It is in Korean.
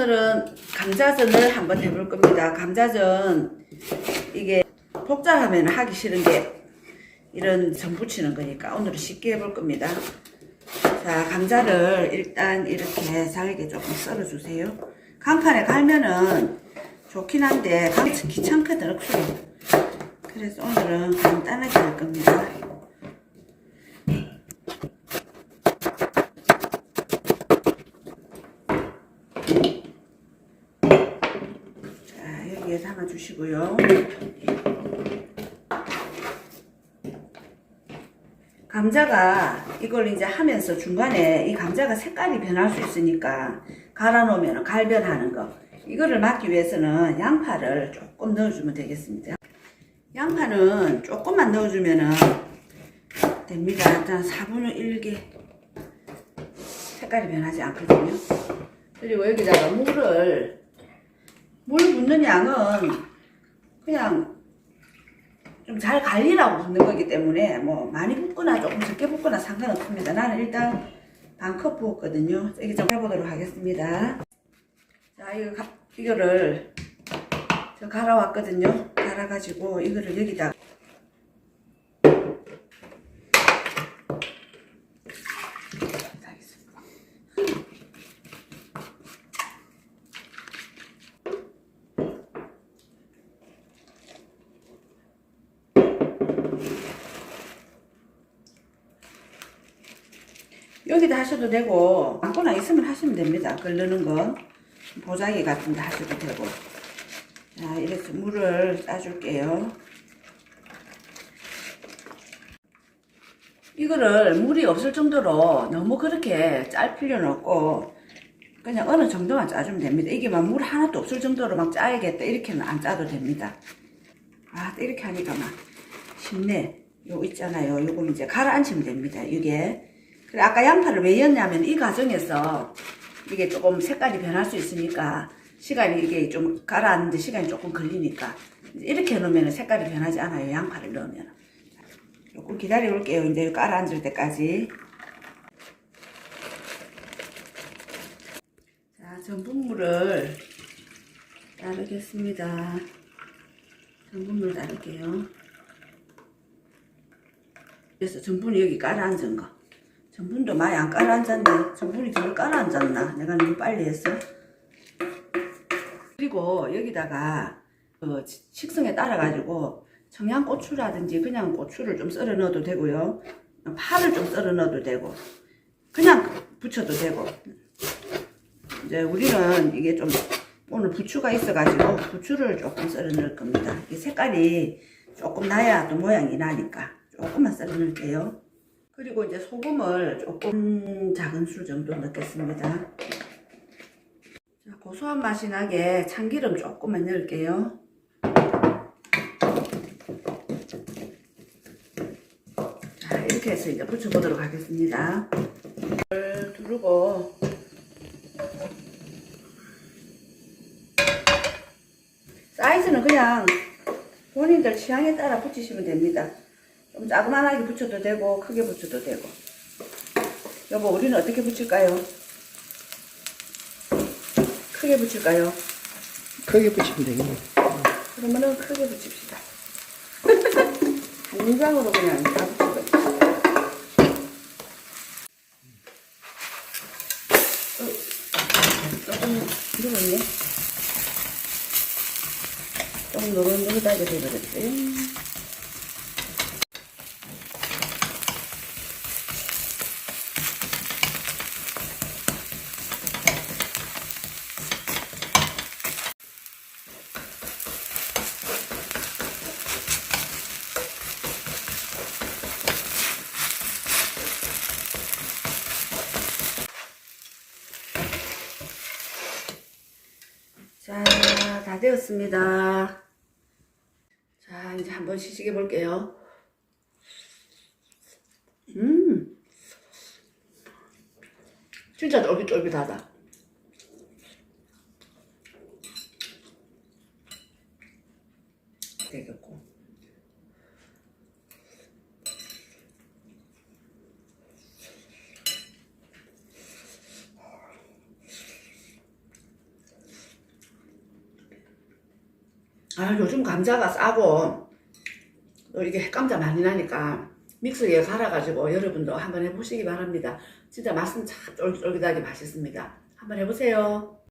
오늘은 감자전을 한번 해볼 겁니다. 감자전 이게 복잡하면 하기 싫은 게 이런 전 부치는 거니까 오늘은 쉽게 해볼 겁니다. 자 감자를 일단 이렇게 잘게 조금 썰어주세요. 강판에 갈면은 좋긴 한데 가기 귀찮거든 억수로. 그래서 오늘은 간단하게 할 겁니다. 자, 여기에 담아주시고요. 감자가 이걸 이제 하면서 중간에 이 감자가 색깔이 변할 수 있으니까 갈아 놓으면 갈변하는 거. 이거를 막기 위해서는 양파를 조금 넣어주면 되겠습니다. 양파는 조금만 넣어주면은 됩니다. 일단 4분의 1개 색깔이 변하지 않거든요. 그리고 여기다가 물을 물 붓는 양은 그냥 좀 잘 갈리라고 붓는 거기 때문에 뭐 많이 붓거나 조금 적게 붓거나 상관없습니다. 나는 일단 반컵 부었거든요. 이게 좀 해보도록 하겠습니다. 자, 이거 가- 이거를 저 갈아왔거든요. 갈아가지고 이거를 여기다. 여기다 하셔도 되고 아무거나 있으면 하시면 됩니다. 걸르는 거 보자기 같은 데 하셔도 되고 자 이렇게 물을 따줄게요. 이거를 물이 없을 정도로 너무 그렇게 짤 필요는 없고 그냥 어느 정도만 짜주면 됩니다. 이게 막 물 하나도 없을 정도로 막 짜야겠다 이렇게는 안 짜도 됩니다. 아 이렇게 하니까 막 쉽네. 요 있잖아요. 요거 이제 가라앉히면 됩니다. 이게 그래 아까 양파를 왜 넣냐면 이 과정에서 이게 조금 색깔이 변할 수 있으니까 시간이 이게 좀 가라앉는데 시간이 조금 걸리니까 이렇게 넣으면 색깔이 변하지 않아요. 양파를 넣으면. 조금 기다려 볼게요. 이제 가라앉을 때까지. 자, 전분물을 따르겠습니다. 전분물 따를게요. 그래서 전분이 여기 깔아앉은 거. 전분도 많이 안 깔아앉았네. 전분이 덜 깔아앉았나? 내가 너무 빨리 했어. 그리고 여기다가 그 식성에 따라 가지고 청양고추라든지 그냥 고추를 좀 썰어 넣어도 되고요. 파를 좀 썰어 넣어도 되고 그냥 부쳐도 되고 이제 우리는 이게 좀 오늘 부추가 있어가지고 부추를 조금 썰어 넣을 겁니다. 이 색깔이 조금 나야 또 모양이 나니까 조금만 썰어 넣을게요. 그리고 이제 소금을 조금 작은 술 정도 넣겠습니다. 자, 고소한 맛이 나게 참기름 조금만 넣을게요. 자, 이렇게 해서 이제 부쳐보도록 하겠습니다. 을 두르고 사이즈는 그냥 본인들 취향에 따라 붙이시면 됩니다. 좀 자그만하게 붙여도 되고 크게 붙여도 되고 여보 우리는 어떻게 붙일까요? 크게 붙일까요? 크게 붙이면 되겠네. 그러면은 크게 붙입시다. 한 장으로 그냥 다 붙이고. 어, 조금 누르네. 좀 노릇노릇하게 되버렸어요. 자, 다 되었습니다. 자, 이제 한번 시식해 볼게요. 음, 진짜 쫄깃쫄깃하다. 되겠고. 아, 요즘 감자가 싸고 또 이게 햇감자 많이 나니까 믹서기에 갈아가지고 여러분도 한번 해보시기 바랍니다. 진짜 맛은 참 쫄깃쫄깃하게 맛있습니다. 한번 해보세요.